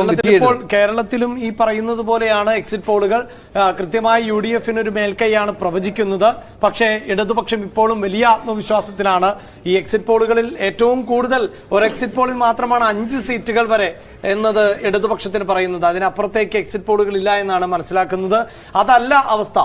കേരളത്തിൽ ഇപ്പോൾ കേരളത്തിലും ഈ പറയുന്നത് പോലെയാണ് എക്സിറ്റ് പോളുകൾ കൃത്യമായി യു ഡി എഫിന് ഒരു മേൽക്കൈയാണ് പ്രവചിക്കുന്നത്. പക്ഷേ ഇടതുപക്ഷം ഇപ്പോഴും വലിയ ആത്മവിശ്വാസത്തിലാണ്. ഈ എക്സിറ്റ് പോളുകളിൽ ഏറ്റവും കൂടുതൽ ഒരു എക്സിറ്റ് പോളിൽ മാത്രമാണ് അഞ്ച് സീറ്റുകൾ വരെ എന്നത് ഇടതുപക്ഷത്തിന് പറയുന്നത്. അതിനപ്പുറത്തേക്ക് എക്സിറ്റ് പോളുകൾ ഇല്ല എന്നാണ് മനസ്സിലാക്കുന്നത്. അതല്ല അവസ്ഥ.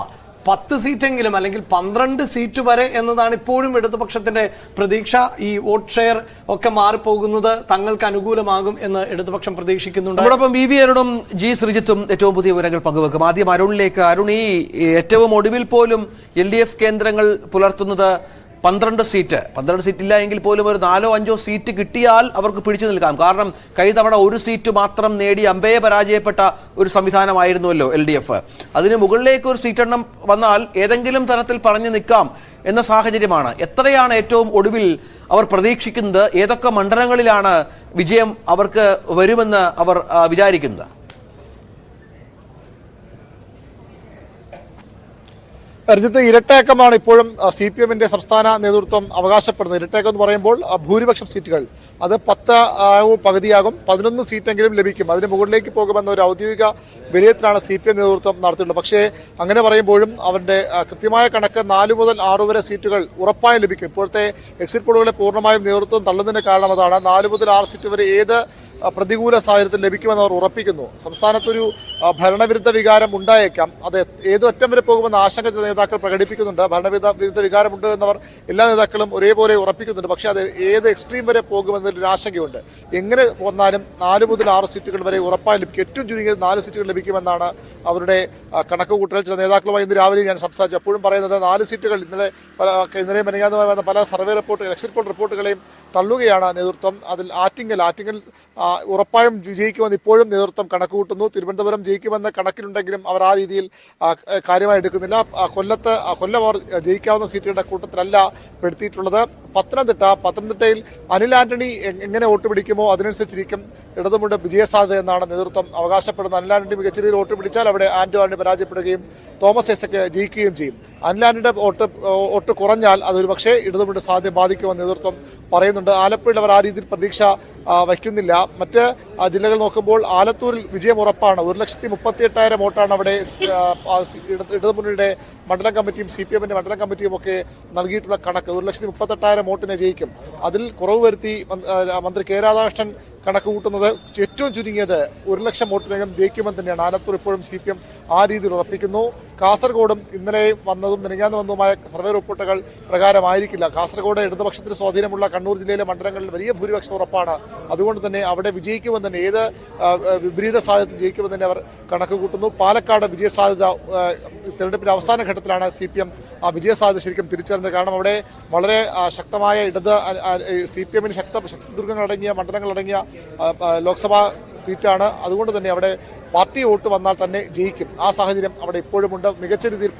പത്ത് സീറ്റെങ്കിലും അല്ലെങ്കിൽ പന്ത്രണ്ട് സീറ്റ് വരെ എന്നതാണ് ഇപ്പോഴും ഇടതുപക്ഷത്തിന്റെ പ്രതീക്ഷ. ഈ വോട്ട് ഷെയർ ഒക്കെ മാറിപ്പോകുന്നത് തങ്ങൾക്ക് അനുകൂലമാകും എന്ന് ഇടതുപക്ഷം പ്രതീക്ഷിക്കുന്നുണ്ട്. അതോടൊപ്പം വി വി അരുണും ജി ശ്രീജിത്തും ഏറ്റവും പുതിയ വിവരങ്ങൾ പങ്കുവെക്കും. ആദ്യം അരുണിലേക്ക്. അരുൺ ഈ ഏറ്റവും ഒടുവിൽ പോലും എൽ കേന്ദ്രങ്ങൾ പുലർത്തുന്നത് പന്ത്രണ്ട് സീറ്റ്. പന്ത്രണ്ട് സീറ്റ് ഇല്ല എങ്കിൽ പോലും ഒരു നാലോ അഞ്ചോ സീറ്റ് കിട്ടിയാൽ അവർക്ക് പിടിച്ചു നിൽക്കാം. കാരണം കഴിഞ്ഞ തവണ ഒരു സീറ്റ് മാത്രം നേടി അമ്പയെ പരാജയപ്പെട്ട ഒരു സംവിധാനമായിരുന്നുവല്ലോ എൽ ഡി എഫ്. അതിന് മുകളിലേക്ക് ഒരു സീറ്റെണ്ണം വന്നാൽ ഏതെങ്കിലും തരത്തിൽ പറഞ്ഞു നിൽക്കാം എന്ന സാഹചര്യമാണ്. എത്രയാണ് ഏറ്റവും ഒടുവിൽ അവർ പ്രതീക്ഷിക്കുന്നത്? ഏതൊക്കെ മണ്ഡലങ്ങളിലാണ് വിജയം അവർക്ക് വരുമെന്ന് അവർ വിചാരിക്കുന്നത്? രാജ്യത്ത് ഇരട്ടയക്കമാണ് ഇപ്പോഴും സി പി എമ്മിന്റെ സംസ്ഥാന നേതൃത്വം അവകാശപ്പെടുന്നത്. ഇരട്ടയക്കം എന്ന് പറയുമ്പോൾ ഭൂരിപക്ഷം സീറ്റുകൾ. അത് പത്ത് ആകും പകുതിയാകും. പതിനൊന്ന് സീറ്റെങ്കിലും ലഭിക്കും. അതിന് മുകളിലേക്ക് പോകുമെന്ന ഒരു ഔദ്യോഗിക വിലയത്തിലാണ് സി പി എം നേതൃത്വം നടത്തിയിട്ടുള്ളത്. പക്ഷേ അങ്ങനെ പറയുമ്പോഴും അവരുടെ കൃത്യമായ കണക്ക് നാല് മുതൽ ആറ് വരെ സീറ്റുകൾ ഉറപ്പായും ലഭിക്കും. ഇപ്പോഴത്തെ എക്സിറ്റ് പോളുകളെ പൂർണമായും നേതൃത്വം തള്ളുന്നതിന് കാരണം അതാണ് നാല് മുതൽ ആറ് സീറ്റ് വരെ ഏത് പ്രതികൂല സാഹചര്യത്തിൽ ലഭിക്കുമെന്ന് അവർ ഉറപ്പിക്കുന്നു. സംസ്ഥാനത്തൊരു ഭരണവിരുദ്ധ വികാരം ഉണ്ടായേക്കാം. അത് ഏതൊറ്റം വരെ പോകുമെന്ന് ആശങ്ക നേതാക്കൾ പ്രകടിപ്പിക്കുന്നുണ്ട്. ഭരണവിധ വിരുദ്ധ വികാരമുണ്ട് എന്നവർ എല്ലാ നേതാക്കളും ഒരേപോലെ ഉറപ്പിക്കുന്നുണ്ട്. പക്ഷേ അത് ഏത് എക്സ്ട്രീം വരെ പോകുമെന്നൊരു ആശങ്കയുണ്ട്. എങ്ങനെ വന്നാലും നാല് മുതൽ ആറ് സീറ്റുകൾ വരെ ഉറപ്പായും ലഭിക്കും. ഏറ്റവും ചുരുങ്ങിയത് നാല് സീറ്റുകൾ ലഭിക്കുമെന്നാണ് അവരുടെ കണക്ക് കണക്കുകൂട്ടൽ ചില നേതാക്കളുമായി ഇന്ന് രാവിലെ ഞാൻ സംസാരിച്ചു. അപ്പോഴും പറയുന്നത് നാല് സീറ്റുകൾ ഇന്നലെ പല ഇന്നലെ മെനങ്ങാതുമായി വന്ന പല സർവേ റിപ്പോർട്ട് എക്സിറ്റ് പോൾ റിപ്പോർട്ടുകളെയും തള്ളുകയാണ് നേതൃത്വം. അതിൽ ആറ്റിങ്ങൽ ആറ്റിങ്ങൽ ഉറപ്പായും വിജയിക്കുമെന്ന് ഇപ്പോഴും നേതൃത്വം കണക്കുകൂട്ടുന്നു തിരുവനന്തപുരം ജയിക്കുമെന്ന കണക്കിലുണ്ടെങ്കിലും അവർ ആ രീതിയിൽ കാര്യമായി എടുക്കുന്നില്ല. കൊല്ലത്ത് കൊല്ലം അവർ ജയിക്കാവുന്ന സീറ്റുകളുടെ കൂട്ടത്തിലല്ല പെടുത്തിയിട്ടുള്ളത്. പത്തനംതിട്ട പത്തനംതിട്ടയിൽ അനിൽ ആന്റണി എങ്ങനെ വോട്ട് പിടിക്കുമോ അതിനനുസരിച്ചിരിക്കും ഇടതുമുണ്ട് വിജയസാധ്യത എന്നാണ് നേതൃത്വം അവകാശപ്പെടുന്നത്. അനിൽ ആന്റണി മികച്ച രീതിയിൽ വോട്ട് പിടിച്ചാൽ അവിടെ ആന്റോ ആന്റണി പരാജയപ്പെടുകയും തോമസ് ഐസക്ക് ജയിക്കുകയും ചെയ്യും. അനിൽ ആന്റണിയുടെ വോട്ട് വോട്ട് കുറഞ്ഞാൽ അതൊരു പക്ഷേ ഇടതുമുണ്ട് സാധ്യത ബാധിക്കുമെന്ന് നേതൃത്വം പറയുന്നുണ്ട്. ആലപ്പുഴയിൽ അവർ ആ രീതിയിൽ പ്രതീക്ഷ വയ്ക്കുന്നില്ല. മറ്റ് ജില്ലകൾ നോക്കുമ്പോൾ ആലത്തൂരിൽ വിജയം ഉറപ്പാണ്. ഒരു ലക്ഷത്തി മുപ്പത്തി എട്ടായിരം വോട്ടാണ് അവിടെ ഇടതുമുന്നണിയുടെ മണ്ഡലം കമ്മിറ്റിയും സി പി എമ്മിന്റെ മണ്ഡലം കമ്മിറ്റിയും ഒക്കെ നൽകിയിട്ടുള്ള കണക്ക്. ഒരു ലക്ഷത്തി മുപ്പത്തെട്ടായിരം വോട്ടിനെ ജയിക്കും. അതിൽ കുറവ് വരുത്തി മന്ത്രി- കെ രാധാകൃഷ്ണൻ കണക്ക് കൂട്ടുന്നത് ഏറ്റവും ചുരുങ്ങിയത് ഒരു ലക്ഷം വോട്ടിനകം ജയിക്കുമെന്ന് തന്നെയാണ്. ആലത്തൂർ ഇപ്പോഴും സി ആ രീതിയിൽ ഉറപ്പിക്കുന്നു. കാസർഗോഡും ഇന്നലെ വന്നതും മിനിങ്ങാന്ന് വന്നതുമായ സർവേ റിപ്പോർട്ടുകൾ പ്രകാരമായിരിക്കില്ല. കാസർഗോഡ് ഇടതുപക്ഷത്തിന് സ്വാധീനമുള്ള കണ്ണൂർ ജില്ലയിലെ മണ്ഡലങ്ങളിൽ വലിയ ഭൂരിപക്ഷം ഉറപ്പാണ്. അതുകൊണ്ട് തന്നെ അവിടെ വിജയിക്കുമെന്ന് തന്നെ ഏത് വിപരീത സാധ്യത ജയിക്കുമെന്ന് തന്നെ അവർ കണക്ക് കൂട്ടുന്നു. പാലക്കാട് വിജയസാധ്യത സാധ്യത തിരഞ്ഞെടുപ്പിന്റെ അവസാന ഘട്ടത്തിലാണ് സി പി എം ആ വിജയസാധ്യത ശരിക്കും തിരിച്ചറിഞ്ഞത്. കാരണം അവിടെ വളരെ ശക്തമായ ഇടത് സി പി എമ്മിന് ശക്ത ശക്തിദുർഗങ്ങളടങ്ങിയ മണ്ഡലങ്ങളടങ്ങിയ ലോക്സഭാ സീറ്റാണ്. അതുകൊണ്ട് തന്നെ അവിടെ പാർട്ടി വോട്ട് വന്നാൽ തന്നെ ജയിക്കും. ആ സാഹചര്യം അവിടെ ഇപ്പോഴുമുണ്ട്. മികച്ച രീതിയിൽ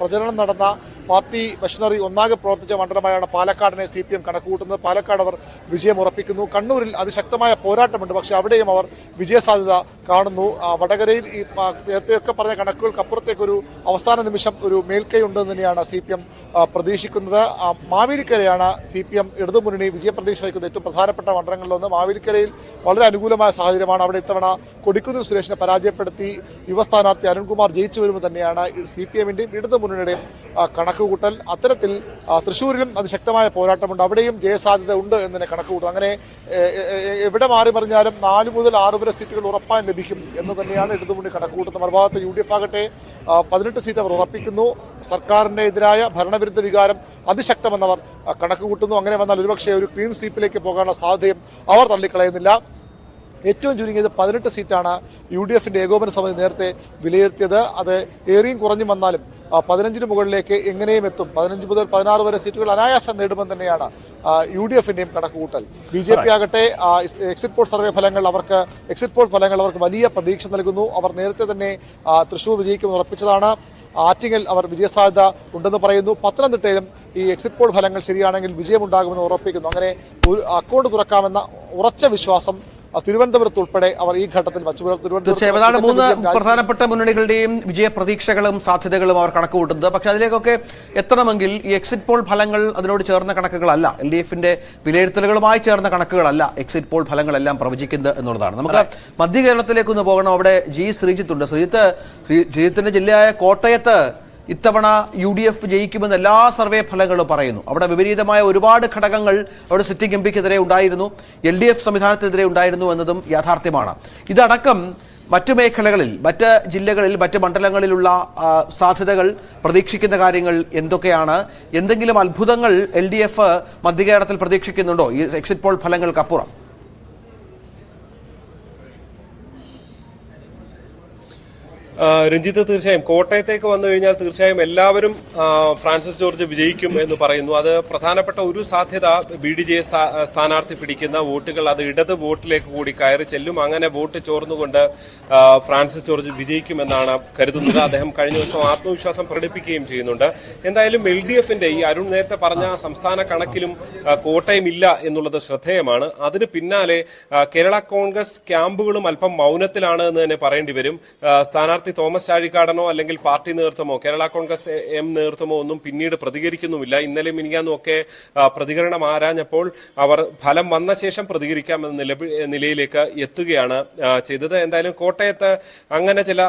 പ്രചരണം നടന്ന പാർട്ടി മെഷീനറി ഒന്നാകെ പ്രവർത്തിച്ച മണ്ഡലമായാണ് പാലക്കാടിനെ സി പി എം കണക്കുകൂട്ടുന്നത്. പാലക്കാട് അവർ വിജയം ഉറപ്പിക്കുന്നു. കണ്ണൂരിൽ അതിശക്തമായ പോരാട്ടമുണ്ട്. പക്ഷേ അവിടെയും അവർ വിജയസാധ്യത കാണുന്നു. വടകരയിൽ ഈ നേരത്തെയൊക്കെ പറഞ്ഞ കണക്കുകൾക്ക് അപ്പുറത്തേക്കൊരു അവസാന നിമിഷം ഒരു മേൽക്കൈ ഉണ്ടെന്ന് തന്നെയാണ് സി പി എം പ്രതീക്ഷിക്കുന്നത്. മാവേലിക്കരയാണ് സി പി എം ഇടതുമുന്നണി വിജയപ്രതീക്ഷ വഹിക്കുന്ന ഏറ്റവും പ്രധാനപ്പെട്ട മണ്ഡലങ്ങളിലൊന്ന് മാവേലിക്കരയിൽ വളരെ അനുകൂലമായ സാഹചര്യമാണ് അവിടെ ഇത്തവണ കൊടിക്കുന്നിൽ സുരേഷിനെ പരാജയപ്പെടുത്തി. യുവ സ്ഥാനാർത്ഥി അരുൺകുമാർ ജയിച്ചു വരുമ്പോൾ തന്നെയാണ് സി പി എമ്മിന്റെയും ഇടതുമുന്നണിയുടെയും ആ, കണക്കുകൂട്ടൽ അത്തരത്തിൽ തൃശ്ശൂരിലും തൃശ്ശൂരിലും അതിശക്തമായ പോരാട്ടമുണ്ട്. അവിടെയും ജയസാധ്യത ഉണ്ട് എന്ന് തന്നെ കണക്കുകൂട്ടും അങ്ങനെ എവിടെ മാറി പറഞ്ഞാലും നാല് മുതൽ ആറ് വരെ സീറ്റുകൾ ഉറപ്പാൻ ലഭിക്കും എന്ന് തന്നെയാണ് ഇടതുമുന്നണി കണക്കുകൂട്ടുന്നത് മറുഭാഗത്ത് യു ഡി എഫ് ആകട്ടെ പതിനെട്ട് സീറ്റ് അവർ ഉറപ്പിക്കുന്നു. സർക്കാരിന്റെ എതിരായ ഭരണവിരുദ്ധ വികാരം അതിശക്തമെന്നവർ കണക്കുകൂട്ടുന്നു അങ്ങനെ വന്നാൽ ഒരുപക്ഷെ ഒരു ക്ലീൻ സീപ്പിലേക്ക് പോകാനുള്ള സാധ്യതയും അവർ തള്ളിക്കളയുന്നില്ല. ഏറ്റവും ചുരുങ്ങിയത് പതിനെട്ട് സീറ്റാണ് യു ഡി എഫിന്റെ ഏകോപന സമിതി നേരത്തെ വിലയിരുത്തിയത്. അത് ഏറിയും കുറഞ്ഞും വന്നാലും പതിനഞ്ചിന് മുകളിലേക്ക് എങ്ങനെയും എത്തും. പതിനഞ്ച് മുതൽ പതിനാറ് വരെ സീറ്റുകൾ അനായാസം നേടുമെന്ന് തന്നെയാണ് യു ഡി എഫിന്റെയും കണക്കുകൂട്ടൽ. ബി ജെ പി ആകട്ടെ എക്സിറ്റ് പോൾ സർവേ ഫലങ്ങൾ അവർക്ക് എക്സിറ്റ് പോൾ ഫലങ്ങൾ അവർക്ക് വലിയ പ്രതീക്ഷ നൽകുന്നു. അവർ നേരത്തെ തന്നെ തൃശ്ശൂർ വിജയിക്കുമെന്ന് ഉറപ്പിച്ചതാണ്. ആറ്റിങ്ങൽ അവർ വിജയസാധ്യത ഉണ്ടെന്ന് പറയുന്നു. പത്തനംതിട്ടയിലും ഈ എക്സിറ്റ് പോൾ ഫലങ്ങൾ ശരിയാണെങ്കിൽ വിജയമുണ്ടാകുമെന്ന് ഉറപ്പിക്കുന്നു. അങ്ങനെ ഒരു അക്കൗണ്ട് തുറക്കാമെന്ന ഉറച്ച വിശ്വാസം തിരുവനന്തപുരത്ത് ഉൾപ്പെടെ അവർ ഈ ഘട്ടത്തിൽ. തീർച്ചയായും മൂന്ന് പ്രധാനപ്പെട്ട മുന്നണികളുടെയും വിജയ പ്രതീക്ഷകളും സാധ്യതകളും അവർ കണക്ക് കൂട്ടുന്നത് പക്ഷെ അതിലേക്കൊക്കെ എത്തണമെങ്കിൽ ഈ എക്സിറ്റ് പോൾ ഫലങ്ങൾ അതിനോട് ചേർന്ന കണക്കുകളല്ല. എൽ ഡി എഫിന്റെ വിലയിരുത്തലുകളുമായി ചേർന്ന കണക്കുകളല്ല എക്സിറ്റ് പോൾ ഫലങ്ങളെല്ലാം പ്രവചിക്കുന്നത് എന്നുള്ളതാണ്. നമുക്ക് മധ്യ കേരളത്തിലേക്ക് ഒന്ന് പോകണം. അവിടെ ജി ശ്രീജിത്ത് ഉണ്ട്. ശ്രീജിത്ത് ശ്രീജിത്തിന്റെ ജില്ലയായ കോട്ടയത്ത് ഇത്തവണ യു ഡി എഫ് ജയിക്കുമെന്ന് എല്ലാ സർവേ ഫലങ്ങളും പറയുന്നു. അവിടെ വിപരീതമായ ഒരുപാട് ഘടകങ്ങൾ അവിടെ സിറ്റിംഗ് എം പിക്കെതിരെ ഉണ്ടായിരുന്നു. എൽ ഡി എഫ് സംവിധാനത്തിനെതിരെ ഉണ്ടായിരുന്നു എന്നതും യാഥാർത്ഥ്യമാണ്. ഇതടക്കം മറ്റു മേഖലകളിൽ മറ്റ് ജില്ലകളിൽ മറ്റ് മണ്ഡലങ്ങളിലുള്ള സാധ്യതകൾ പ്രതീക്ഷിക്കുന്ന കാര്യങ്ങൾ എന്തൊക്കെയാണ്? എന്തെങ്കിലും അത്ഭുതങ്ങൾ എൽ ഡി എഫ് മധ്യകേരളത്തിൽ പ്രതീക്ഷിക്കുന്നുണ്ടോ? ഈ എക്സിറ്റ് പോൾ ഫലങ്ങൾക്കപ്പുറം. രഞ്ജിത്ത് തീർച്ചയായും കോട്ടയത്തേക്ക് വന്നു കഴിഞ്ഞാൽ തീർച്ചയായും എല്ലാവരും ഫ്രാൻസിസ് ജോർജ് വിജയിക്കും എന്ന് പറയുന്നു. അത് പ്രധാനപ്പെട്ട ഒരു സാധ്യത ബി ഡി ജെ സ്ഥാനാർത്ഥി പിടിക്കുന്ന വോട്ടുകൾ അത് ഇടത് വോട്ടിലേക്ക് കൂടി കയറി ചെല്ലും. അങ്ങനെ വോട്ട് ചോർന്നുകൊണ്ട് ഫ്രാൻസിസ് ജോർജ് വിജയിക്കുമെന്നാണ് കരുതുന്നത്. അദ്ദേഹം കഴിഞ്ഞ ദിവസം ആത്മവിശ്വാസം പ്രകടിപ്പിക്കുകയും ചെയ്യുന്നുണ്ട്. എന്തായാലും എൽ ഡി എഫിന്റെ ഈ അരുൺ നേരത്തെ പറഞ്ഞ സംസ്ഥാന കണക്കിലും കോട്ടയം ഇല്ല എന്നുള്ളത് ശ്രദ്ധേയമാണ്. അതിന് പിന്നാലെ കേരള കോൺഗ്രസ് ക്യാമ്പുകളും അല്പം മൗനത്തിലാണ് എന്ന് തന്നെ പറയേണ്ടി വരും. സ്ഥാനാർത്ഥി തോമസ് ചാഴിക്കാടനോ അല്ലെങ്കിൽ പാർട്ടി നേതൃത്വമോ കേരള കോൺഗ്രസ് എം നേതൃത്വമോ ഒന്നും പിന്നീട് പ്രതികരിക്കുന്നുമില്ല. ഇന്നലെ മിനിങ്ങാന്നും ഒക്കെ പ്രതികരണം ആരാഞ്ഞപ്പോൾ അവർ ഫലം വന്ന ശേഷം പ്രതികരിക്കാമെന്ന നിലയിലേക്ക് എത്തുകയാണ് ചെയ്തത്. എന്തായാലും കോട്ടയത്ത് അങ്ങനെ ചില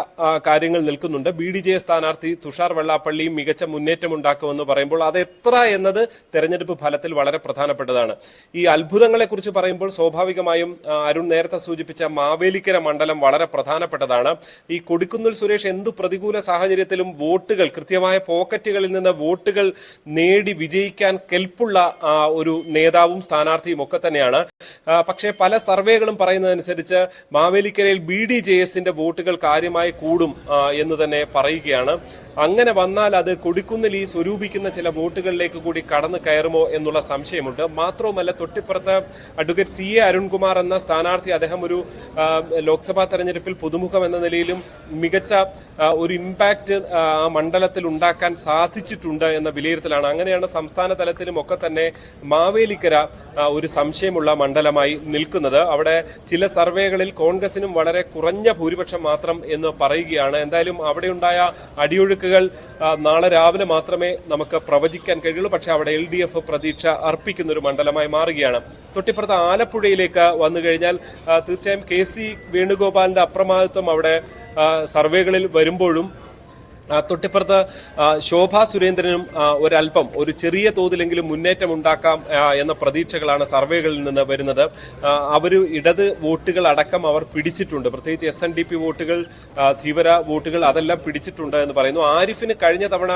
കാര്യങ്ങൾ നിൽക്കുന്നുണ്ട്. ബി ഡി ജെ സ്ഥാനാർത്ഥി തുഷാർ വെള്ളാപ്പള്ളിയും മികച്ച മുന്നേറ്റം ഉണ്ടാക്കുമെന്ന് പറയുമ്പോൾ അത് എത്ര എന്നത് തെരഞ്ഞെടുപ്പ് ഫലത്തിൽ വളരെ പ്രധാനപ്പെട്ടതാണ്. ഈ അത്ഭുതങ്ങളെ കുറിച്ച് പറയുമ്പോൾ സ്വാഭാവികമായും അരുൺ നേരത്തെ സൂചിപ്പിച്ച മാവേലിക്കര മണ്ഡലം വളരെ പ്രധാനപ്പെട്ടതാണ്. ഈ കൊടിക്കുന്നിൽ സുരേഷ് എന്തു പ്രതികൂല സാഹചര്യത്തിലും വോട്ടുകൾ കൃത്യമായ പോക്കറ്റുകളിൽ നിന്ന് വോട്ടുകൾ നേടി വിജയിക്കാൻ കെൽപ്പുള്ള ഒരു നേതാവും സ്ഥാനാർത്ഥിയും ഒക്കെ തന്നെയാണ്. പക്ഷേ പല സർവേകളും പറയുന്നതനുസരിച്ച് മാവേലിക്കരയിൽ ബി ഡി ജെ എസിന്റെ വോട്ടുകൾ കാര്യമായി കൂടും എന്ന് തന്നെ പറയുകയാണ്. അങ്ങനെ വന്നാൽ അത് കൊടിക്കുന്നിൽ ഈ സ്വരൂപിക്കുന്ന ചില വോട്ടുകളിലേക്ക് കൂടി കടന്നു കയറുമോ എന്നുള്ള സംശയമുണ്ട്. മാത്രവുമല്ല തൊട്ടിപ്പുറത്ത് അഡ്വക്കേറ്റ് സി എ അരുൺകുമാർ എന്ന സ്ഥാനാർത്ഥി അദ്ദേഹം ഒരു ലോക്സഭാ തെരഞ്ഞെടുപ്പിൽ പുതുമുഖം എന്ന നിലയിലും മികച്ച ആ, ഒരു ഇമ്പാക്റ്റ് ആ മണ്ഡലത്തിൽ ഉണ്ടാക്കാൻ സാധിച്ചിട്ടുണ്ട് എന്ന വിലയിരുത്തലാണ്. അങ്ങനെയാണ് സംസ്ഥാന തലത്തിലും ഒക്കെ തന്നെ മാവേലിക്കര ഒരു സംശയമുള്ള മണ്ഡലമായി നിൽക്കുന്നത്. അവിടെ ചില സർവേകളിൽ കോൺഗ്രസിനും വളരെ കുറഞ്ഞ ഭൂരിപക്ഷം മാത്രം എന്ന് പറയുകയാണ്. എന്തായാലും അവിടെയുണ്ടായ അടിയൊഴുക്കുകൾ നാളെ രാവിലെ മാത്രമേ നമുക്ക് പ്രവചിക്കാൻ കഴിയുള്ളൂ. പക്ഷേ അവിടെ എൽ ഡി എഫ് പ്രതീക്ഷ അർപ്പിക്കുന്ന ഒരു മണ്ഡലമായി മാറുകയാണ്. തൊട്ടിപ്പുറത്ത് ആലപ്പുഴയിലേക്ക് വന്നു കഴിഞ്ഞാൽ തീർച്ചയായും കെ സി വേണുഗോപാലിന്റെ അപ്രമാദിത്വം അവിടെ സർവേകളിൽ വരുമ്പോഴും തൊട്ടിപ്പുറത്ത് ശോഭാ സുരേന്ദ്രനും ഒരല്പം ഒരു ചെറിയ തോതിലെങ്കിലും മുന്നേറ്റം ഉണ്ടാക്കാം എന്ന പ്രതീക്ഷകളാണ് സർവേകളിൽ നിന്ന് വരുന്നത്. അവർ ഇടത് വോട്ടുകൾ അടക്കം അവർ പിടിച്ചിട്ടുണ്ട്. പ്രത്യേകിച്ച് എസ് എൻ ഡി പി വോട്ടുകൾ തീവ്ര വോട്ടുകൾ അതെല്ലാം പിടിച്ചിട്ടുണ്ട് എന്ന് പറയുന്നു. ആരിഫിന് കഴിഞ്ഞ തവണ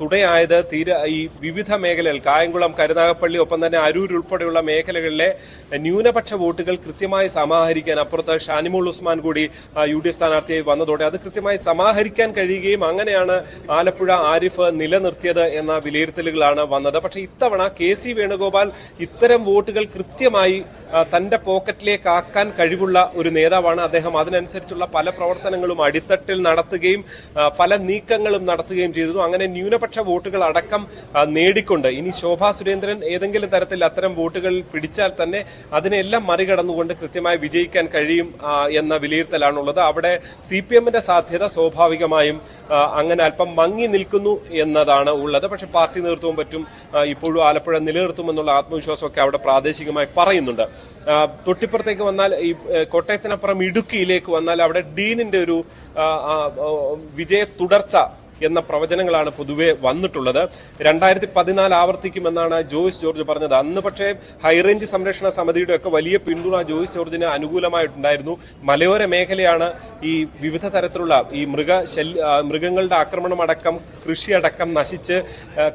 തുടയായത് തീരെ ഈ വിവിധ മേഖലകൾ കായംകുളം കരുനാഗപ്പള്ളി ഒപ്പം തന്നെ അരൂർ ഉൾപ്പെടെയുള്ള മേഖലകളിലെ ന്യൂനപക്ഷ വോട്ടുകൾ കൃത്യമായി സമാഹരിക്കാൻ അപ്പുറത്ത് ഷാനിമുൾ ഉസ്മാൻ കൂടി യു ഡി എഫ് സ്ഥാനാർത്ഥിയായി വന്നതോടെ അത് കൃത്യമായി സമാഹരിക്കാൻ കഴിയുകയും അങ്ങനെയാണ് ആലപ്പുഴ ആരിഫ് നിലനിർത്തിയത് എന്ന വിലയിരുത്തലുകളാണ് വന്നത്. പക്ഷേ ഇത്തവണ കെ സി വേണുഗോപാൽ ഇത്തരം വോട്ടുകൾ കൃത്യമായി തന്റെ പോക്കറ്റിലേക്ക് ആക്കാൻ കഴിവുള്ള ഒരു നേതാവാണ്. അദ്ദേഹം അതിനനുസരിച്ചുള്ള പല പ്രവർത്തനങ്ങളും അടിത്തട്ടിൽ നടത്തുകയും പല നീക്കങ്ങളും നടത്തുകയും ചെയ്തു. അങ്ങനെ ന്യൂനപക്ഷ വോട്ടുകൾ അടക്കം നേടിക്കൊണ്ട് ഇനി ശോഭാ സുരേന്ദ്രൻ ഏതെങ്കിലും തരത്തിൽ അത്തരം വോട്ടുകൾ പിടിച്ചാൽ തന്നെ അതിനെല്ലാം മറികടന്നുകൊണ്ട് കൃത്യമായി വിജയിക്കാൻ കഴിയും എന്ന വിലയിരുത്തലാണുള്ളത്. അവിടെ സി പി എമ്മിന്റെ സാധ്യത സ്വാഭാവികമായും അങ്ങനെ അല്പം മങ്ങി നിൽക്കുന്നു എന്നതാണ് ഉള്ളത്. പക്ഷെ പാർട്ടി നേതൃത്വം പറ്റും ഇപ്പോഴും ആലപ്പുഴ നിലനിർത്തുമെന്നുള്ള ആത്മവിശ്വാസമൊക്കെ അവിടെ പ്രാദേശികമായി പറയുന്നുണ്ട്. തൊട്ടിപ്പുറത്തേക്ക് വന്നാൽ ഈ കോട്ടയത്തിനപ്പുറം ഇടുക്കിയിലേക്ക് വന്നാൽ അവിടെ ഡീനിന്റെ ഒരു വിജയ തുടർച്ച എന്ന പ്രവചനങ്ങളാണ് പൊതുവെ വന്നിട്ടുള്ളത്. രണ്ടായിരത്തി പതിനാല് ആവർത്തിക്കുമെന്നാണ് ജോയിസ് ജോർജ് പറഞ്ഞത്. അന്ന് പക്ഷേ ഹൈറേഞ്ച് സംരക്ഷണ സമിതിയുടെ ഒക്കെ വലിയ പിന്തുണ ജോയിസ് ജോർജിന് അനുകൂലമായിട്ടുണ്ടായിരുന്നു. മലയോര മേഖലയാണ് ഈ വിവിധ തരത്തിലുള്ള ഈ മൃഗ മൃഗങ്ങളുടെ ആക്രമണം അടക്കം കൃഷി അടക്കം നശിച്ച്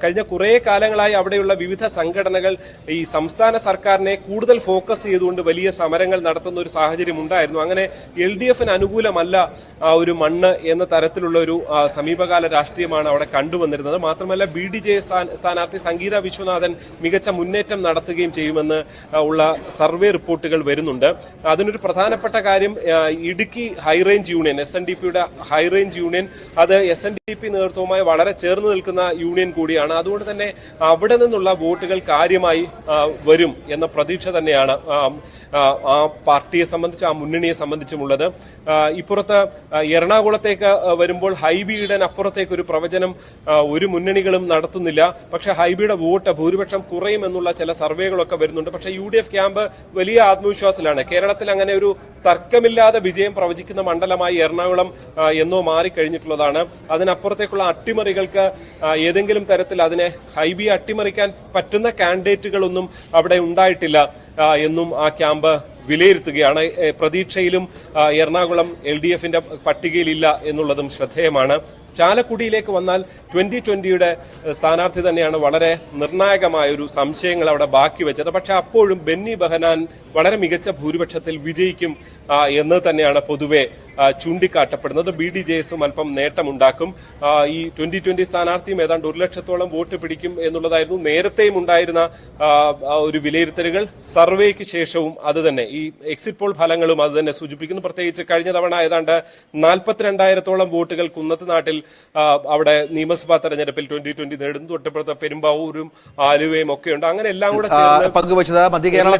കഴിഞ്ഞ കുറേ കാലങ്ങളായി അവിടെയുള്ള വിവിധ സംഘടനകൾ ഈ സംസ്ഥാന സർക്കാരിനെ കൂടുതൽ ഫോക്കസ് ചെയ്തുകൊണ്ട് വലിയ സമരങ്ങൾ നടത്തുന്ന ഒരു സാഹചര്യം ഉണ്ടായിരുന്നു. അങ്ങനെ എൽ ഡി എഫിന് അനുകൂലമല്ല ഒരു മണ്ണ് എന്ന തരത്തിലുള്ള ഒരു സമീപകാല രാഷ്ട്രീയമാണ് അവിടെ കണ്ടുവന്നിരുന്നത്. മാത്രമല്ല ബി ഡി ജെ സ്ഥാനാർത്ഥി സംഗീത വിശ്വനാഥൻ മികച്ച മുന്നേറ്റം നടത്തുകയും ചെയ്യുമെന്ന് ഉള്ള സർവേ റിപ്പോർട്ടുകൾ വരുന്നുണ്ട്. അതിനൊരു പ്രധാനപ്പെട്ട കാര്യം Idukki high range union S N D പിയുടെ ഹൈറേഞ്ച് യൂണിയൻ അത് എസ് എൻ ഡി പി നേതൃത്വവുമായി വളരെ ചേർന്ന് നിൽക്കുന്ന യൂണിയൻ കൂടിയാണ്. അതുകൊണ്ട് തന്നെ അവിടെ നിന്നുള്ള വോട്ടുകൾ കാര്യമായി വരും എന്ന പ്രതീക്ഷ തന്നെയാണ് ആ, പാർട്ടിയെ സംബന്ധിച്ച് ആ മുന്നണിയെ സംബന്ധിച്ചുമുള്ളത്. ഇപ്പുറത്ത് എറണാകുളത്തേക്ക് വരുമ്പോൾ ഹൈബിയുടെ അപ്പുറത്തേക്ക് ഒരു പ്രവചനം ഒരു മുന്നണികളും നടത്തുന്നില്ല. പക്ഷെ ഹൈബിയുടെ വോട്ട് ഭൂരിപക്ഷം കുറയുമെന്നുള്ള ചില സർവേകളൊക്കെ വരുന്നുണ്ട്. പക്ഷേ യു ഡി എഫ് ക്യാമ്പ് വലിയ ആത്മവിശ്വാസത്തിലാണ്. കേരളത്തിൽ അങ്ങനെ ഒരു തർക്കമില്ലാതെ വിജയം പ്രവചിക്കുന്ന മണ്ഡലമായി എറണാകുളം എന്നോ മാറിക്കഴിഞ്ഞിട്ടുള്ളതാണ്. അതിനപ്പുറത്തേക്കുള്ള അട്ടിമറികൾക്ക് ഏതെങ്കിലും തരത്തിൽ അതിനെ ഹൈബി അട്ടിമറിക്കാൻ പറ്റുന്ന കാൻഡിഡേറ്റുകളൊന്നും അവിടെ ഉണ്ടായിട്ടില്ല എന്നും ആ ക്യാമ്പ് വിലയിരുത്തുകയാണ്. പ്രതീക്ഷയിലും എറണാകുളം എൽ ഡി എഫിന്റെ പട്ടികയിലില്ല എന്നുള്ളതും ശ്രദ്ധേയമാണ്. ചാലക്കുടിയിലേക്ക് വന്നാൽ ട്വന്റി ട്വന്റിയുടെ സ്ഥാനാർത്ഥി തന്നെയാണ് വളരെ നിർണായകമായ ഒരു സംശയങ്ങൾ അവിടെ ബാക്കി വെച്ചത്. പക്ഷെ അപ്പോഴും ബെന്നി ബഹനാൻ വളരെ മികച്ച ഭൂരിപക്ഷത്തിൽ വിജയിക്കും എന്ന് തന്നെയാണ് പൊതുവെ ചൂണ്ടിക്കാട്ടപ്പെടുന്നത്. ബി ഡി ജെ എസും അല്പം നേട്ടമുണ്ടാക്കും. ഈ ട്വന്റി ട്വന്റി സ്ഥാനാർത്ഥിയും ഏതാണ്ട് ഒരു ലക്ഷത്തോളം വോട്ട് പിടിക്കും എന്നുള്ളതായിരുന്നു നേരത്തെയും ഉണ്ടായിരുന്ന ഒരു വിലയിരുത്തലുകൾ. സർവേക്ക് ശേഷവും അത് തന്നെ. ഈ എക്സിറ്റ് പോൾ ഫലങ്ങളും അത് തന്നെ സൂചിപ്പിക്കുന്നു. പ്രത്യേകിച്ച് കഴിഞ്ഞ തവണ ഏതാണ്ട് നാൽപ്പത്തിരണ്ടായിരത്തോളം വോട്ടുകൾ കുന്നത്ത് നാട്ടിൽ അവിടെ നിയമസഭാ തെരഞ്ഞെടുപ്പിൽ ട്വന്റി ട്വന്റി നേടുന്നു തൊട്ടപ്പുറത്ത് പെരുമ്പാവൂരും ആലുവയും ഒക്കെയുണ്ട് അങ്ങനെ എല്ലാം കൂടെ പങ്കുവച്ചത് മധ്യ കേരള